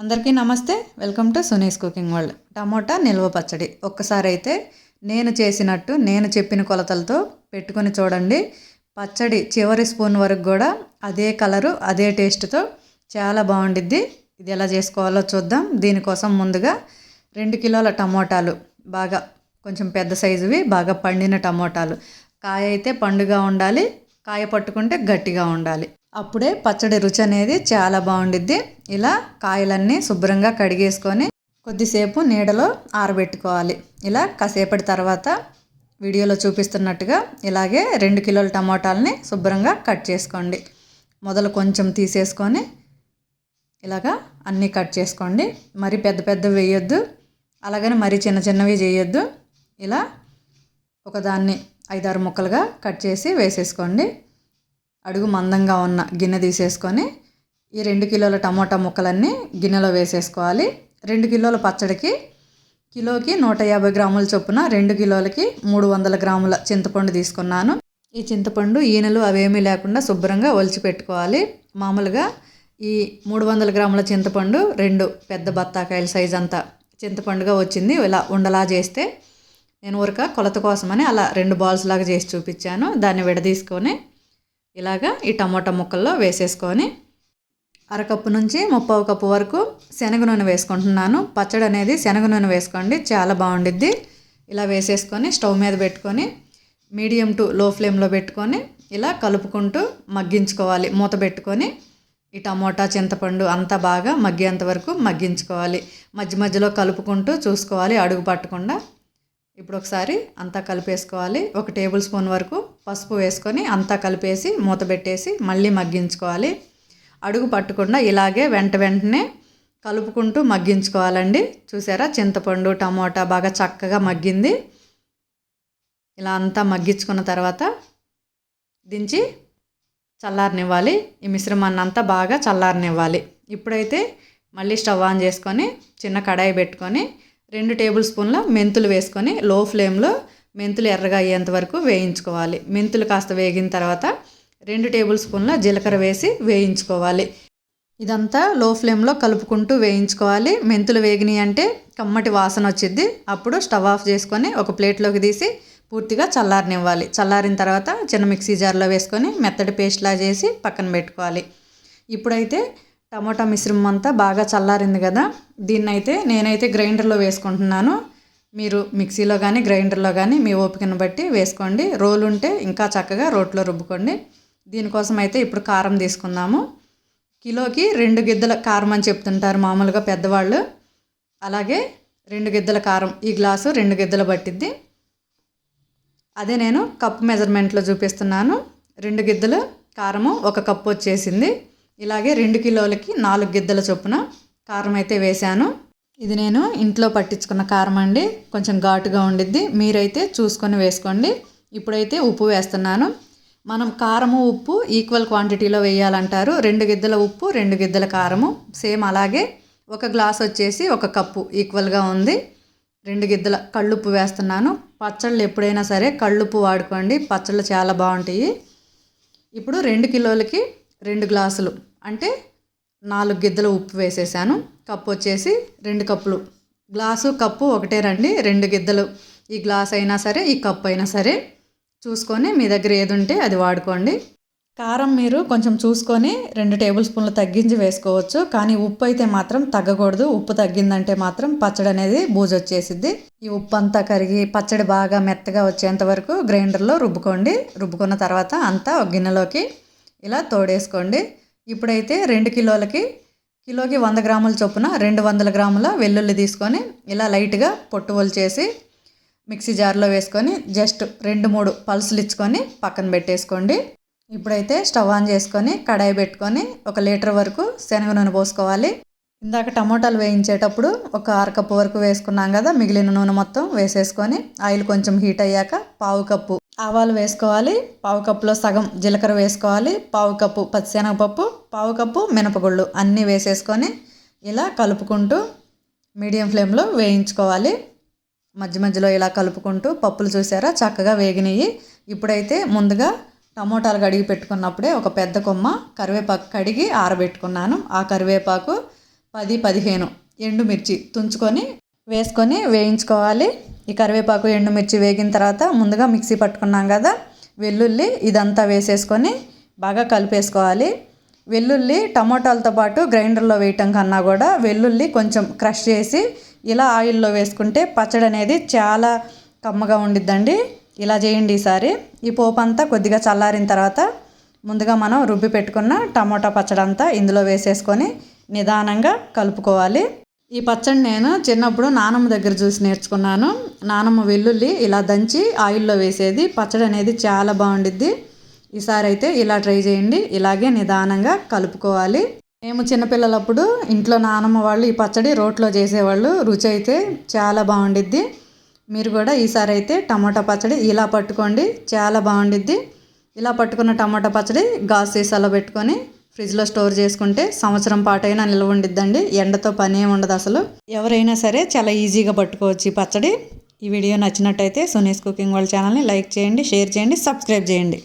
అందరికీ నమస్తే. Welcome to Suni's cooking world. Tomato నిల్వ పచ్చడి. ఒక్కసారి అయితే నేను చేసినట్టు నేను చెప్పిన కొలతలతో పెట్టుకొని చూడండి. పచ్చడి చివరి స్పూన్ వరకు కూడా అదే కలరు అదే టేస్ట్తో చాలా బాగుండిద్ది. ఇది ఎలా చేసుకోవాలో చూద్దాం. దీనికోసం ముందుగా రెండు కిలోల టమోటాలు బాగా కొంచెం పెద్ద సైజువి బాగా పండిన టమోటాలు. కాయ అయితే పండుగా ఉండాలి కాయ పట్టుకుంటే గట్టిగా ఉండాలి. అప్పుడే పచ్చడి రుచి అనేది చాలా బాగుండిద్ది. ఇలా కాయలన్నీ శుభ్రంగా కడిగేసుకొని కొద్దిసేపు నీడలో ఆరబెట్టుకోవాలి. ఇలా కాసేపటి తర్వాత వీడియోలో చూపిస్తున్నట్టుగా ఇలాగే రెండు కిలోల టమాటాలని శుభ్రంగా కట్ చేసుకోండి. మొదలు కొంచెం తీసేసుకొని ఇలాగా అన్నీ కట్ చేసుకోండి. మరి పెద్ద పెద్ద వేయొద్దు. అలాగని మరి చిన్న చిన్నవి చేయొద్దు. ఇలా ఒకదాన్ని ఐదారు ముక్కలుగా కట్ చేసి వేసేసుకోండి. అడుగు మందంగా ఉన్న గిన్నె తీసేసుకొని ఈ రెండు కిలోల టమోటా ముక్కలన్నీ గిన్నెలో వేసేసుకోవాలి. రెండు కిలోల పచ్చడికి కిలోకి నూట యాభై గ్రాముల చొప్పున రెండు కిలోలకి మూడు వందల గ్రాముల చింతపండు తీసుకున్నాను. ఈ చింతపండు ఈనెలు అవేమీ లేకుండా శుభ్రంగా ఒలిచి పెట్టుకోవాలి. మామూలుగా ఈ మూడు వందల గ్రాముల చింతపండు రెండు పెద్ద బత్తాకాయల సైజ్ అంతా చింతపండుగా వచ్చింది. ఇలా ఉండలా చేస్తే నేను ఊరక కొలత కోసమని అలా రెండు బాల్స్ లాగా చేసి చూపించాను. దాన్ని విడదీసుకొని ఇలాగా ఈ టమోటా ముక్కల్లో వేసేసుకొని అరకప్పు నుంచి ముప్పై కప్పు వరకు శనగ నూనె వేసుకుంటున్నాను. పచ్చడి అనేది శనగ నూనె వేసుకోండి చాలా బాగుండిద్ది. ఇలా వేసేసుకొని స్టవ్ మీద పెట్టుకొని మీడియం టు లో ఫ్లేమ్లో పెట్టుకొని ఇలా కలుపుకుంటూ మగ్గించుకోవాలి. మూత పెట్టుకొని ఈ టమోటా చింతపండు అంతా బాగా మగ్గేంత వరకు మగ్గించుకోవాలి. మధ్య మధ్యలో కలుపుకుంటూ చూసుకోవాలి అడుగు పట్టకుండా. ఇప్పుడు ఒకసారి అంతా కలిపేసుకోవాలి. ఒక టేబుల్ స్పూన్ వరకు పసుపు వేసుకొని అంతా కలిపేసి మూత పెట్టేసి మళ్ళీ మగ్గించుకోవాలి. అడుగు పట్టకుండా ఇలాగే వెంట వెంటనే కలుపుకుంటూ మగ్గించుకోవాలండి. చూసారా? చింతపండు టమోటా బాగా చక్కగా మగ్గింది. ఇలా అంతా మగ్గించుకున్న తర్వాత దించి చల్లారనివ్వాలి. ఈ మిశ్రమాన్ని అంతా బాగా చల్లారనివ్వాలి. ఇప్పుడైతే మళ్ళీ స్టవ్ ఆన్ చేసుకొని చిన్న కడాయి పెట్టుకొని రెండు టేబుల్ స్పూన్ల మెంతులు వేసుకొని లో ఫ్లేమ్లో మెంతులు ఎర్రగా అయ్యేంత వరకు వేయించుకోవాలి. మెంతులు కాస్త వేగిన తర్వాత రెండు టేబుల్ స్పూన్ల జీలకర్ర వేసి వేయించుకోవాలి. ఇదంతా లో ఫ్లేమ్లో కలుపుకుంటూ వేయించుకోవాలి. మెంతులు వేగినాయి అంటే కమ్మటి వాసన వచ్చిద్ది. అప్పుడు స్టవ్ ఆఫ్ చేసుకొని ఒక ప్లేట్లోకి తీసి పూర్తిగా చల్లారనివ్వాలి. చల్లారిన తర్వాత చిన్న మిక్సీ జార్లో వేసుకొని మెత్తడి పేస్ట్లా చేసి పక్కన పెట్టుకోవాలి. ఇప్పుడైతే టమోటా మిశ్రమం అంతా బాగా చల్లారింది కదా. దీన్నైతే నేనైతే గ్రైండర్లో వేసుకుంటున్నాను. మీరు మిక్సీలో కానీ గ్రైండర్లో కానీ మీ ఓపికను బట్టి వేసుకోండి. రోలు ఉంటే ఇంకా చక్కగా రోట్లో రుబ్బుకోండి. దీనికోసం అయితే ఇప్పుడు కారం తీసుకుందాము. కిలోకి రెండు గిద్దల కారం అని చెప్తుంటారు మామూలుగా పెద్దవాళ్ళు. అలాగే రెండు గిద్దల కారం ఈ గ్లాసు రెండు గిద్దలు పట్టిద్ది. అదే నేను కప్పు మెజర్మెంట్లో చూపిస్తున్నాను. రెండు గిద్దలు కారము ఒక కప్పు వచ్చేసింది. ఇలాగే రెండు కిలోలకి నాలుగు గిద్దల చొప్పున కారం అయితే వేశాను. ఇది నేను ఇంట్లో పట్టించుకున్న కారం అండి. కొంచెం ఘాటుగా ఉండిద్ది. మీరైతే చూసుకొని వేసుకోండి. ఇప్పుడైతే ఉప్పు వేస్తున్నాను. మనం కారము ఉప్పు ఈక్వల్ క్వాంటిటీలో వేయాలంటారు. రెండు గిద్దల ఉప్పు రెండు గిద్దల కారము. సేమ్ అలాగే ఒక గ్లాస్ వచ్చేసి ఒక కప్పు ఈక్వల్గా ఉంది. రెండు గిద్దల కళ్ళుప్పు వేస్తున్నాను. పచ్చళ్ళు ఎప్పుడైనా సరే కళ్ళుప్పు వాడుకోండి. పచ్చళ్ళు చాలా బాగుంటాయి. ఇప్పుడు రెండు కిలోలకి రెండు గ్లాసులు. అంటే నాలుగు గిద్దెలు ఉప్పు వేసేసాను. కప్పు వచ్చేసి రెండు కప్పులు. గ్లాసు కప్పు ఒకటే రండి రెండు గిద్దలు. ఈ గ్లాస్ అయినా సరే ఈ కప్పు అయినా సరే చూసుకొని మీ దగ్గర ఏది ఉంటే అది వాడుకోండి. కారం మీరు కొంచెం చూసుకొని రెండు టేబుల్ స్పూన్లు తగ్గించి వేసుకోవచ్చు. కానీ ఉప్పు అయితే మాత్రం తగ్గకూడదు. ఉప్పు తగ్గిందంటే మాత్రం పచ్చడి అనేది బూజు వచ్చేసిద్ది. ఈ ఉప్పు అంతా కరిగి పచ్చడి బాగా మెత్తగా వచ్చేంత వరకు గ్రైండర్లో రుబ్బుకోండి. రుబ్బుకున్న తర్వాత అంతా ఒక గిన్నెలోకి ఇలా తోడేసుకోండి. ఇప్పుడైతే రెండు కిలోలకి కిలోకి వంద గ్రాముల చొప్పున రెండు వందల గ్రాముల వెల్లుల్లి తీసుకొని ఇలా లైట్గా పొట్టు చేసి మిక్సీ జార్లో వేసుకొని జస్ట్ రెండు మూడు పల్సులు ఇచ్చుకొని పక్కన పెట్టేసుకోండి. ఇప్పుడైతే స్టవ్ ఆన్ చేసుకొని కడాయి పెట్టుకొని ఒక లీటర్ వరకు శనగ నూనె పోసుకోవాలి. ఇందాక టమోటాలు వేయించేటప్పుడు ఒక అరకప్పు వరకు వేసుకున్నాం కదా మిగిలిన నూనె మొత్తం వేసేసుకొని ఆయిల్ కొంచెం హీట్ అయ్యాక పావు కప్పు ఆవాలు వేసుకోవాలి పావు కప్పులో సగం జీలకర్ర వేసుకోవాలి పావు కప్పు పచ్చిశనగపప్పు పావు కప్పు మినపగుళ్ళు అన్నీ వేసేసుకొని ఇలా కలుపుకుంటూ మీడియం ఫ్లేమ్లో వేయించుకోవాలి. మధ్య మధ్యలో ఇలా కలుపుకుంటూ పప్పులు చూసారా? చక్కగా వేగినాయి. ఇప్పుడైతే ముందుగా టమోటాలు కడిగి పెట్టుకున్నప్పుడే ఒక పెద్ద కొమ్మ కరివేపాకు కడిగి ఆరబెట్టుకున్నాను. ఆ కరివేపాకు పది పదిహేను ఎండుమిర్చి తుంచుకొని వేసుకొని వేయించుకోవాలి. ఈ కరివేపాకు ఎండుమిర్చి వేగిన తర్వాత ముందుగా మిక్సీ పట్టుకున్నాం కదా వెల్లుల్లి ఇదంతా వేసేసుకొని బాగా కలిపేసుకోవాలి. వెల్లుల్లి టమోటాలతో పాటు గ్రైండర్లో వేయటం కన్నా కూడా వెల్లుల్లి కొంచెం క్రష్ చేసి ఇలా ఆయిల్లో వేసుకుంటే పచ్చడి అనేది చాలా కమ్మగా ఉండిద్దండి. ఇలా చేయండి ఈసారి. ఈ పోపు అంతా కొద్దిగా చల్లారిన తర్వాత ముందుగా మనం రుబ్బి పెట్టుకున్న టమోటా పచ్చడి అంతా ఇందులో వేసేసుకొని నిదానంగా కలుపుకోవాలి. ఈ పచ్చడి నేను చిన్నప్పుడు నానమ్మ దగ్గర చూసి నేర్చుకున్నాను. నానమ్మ వెల్లుల్లి ఇలా దంచి ఆయిల్లో వేసేది. పచ్చడి అనేది చాలా బాగుండిద్ది. ఈసారి అయితే ఇలా ట్రై చేయండి. ఇలాగే నిదానంగా కలుపుకోవాలి. మేము చిన్నపిల్లలప్పుడు ఇంట్లో నానమ్మ వాళ్ళు ఈ పచ్చడి రోట్లో చేసేవాళ్ళు. రుచి అయితే చాలా బాగుండిద్ది. మీరు కూడా ఈసారి అయితే టమాటా పచ్చడి ఇలా పట్టుకోండి. చాలా బాగుండిద్ది. ఇలా పట్టుకున్న టమాటా పచ్చడి గాజు సీసాలో పెట్టుకొని ఫ్రిడ్జ్లో స్టోర్ చేసుకుంటే సంవత్సరం పాటైనా నిల్వ ఉండిద్దండి. ఎండతో పని ఏమి ఉండదు అసలు. ఎవరైనా సరే చాలా ఈజీగా పట్టుకోవచ్చు ఈ పచ్చడి. ఈ వీడియో నచ్చినట్టయితే సునీస్ కుకింగ్ వాళ్ళ ఛానల్ని లైక్ చేయండి షేర్ చేయండి సబ్స్క్రైబ్ చేయండి.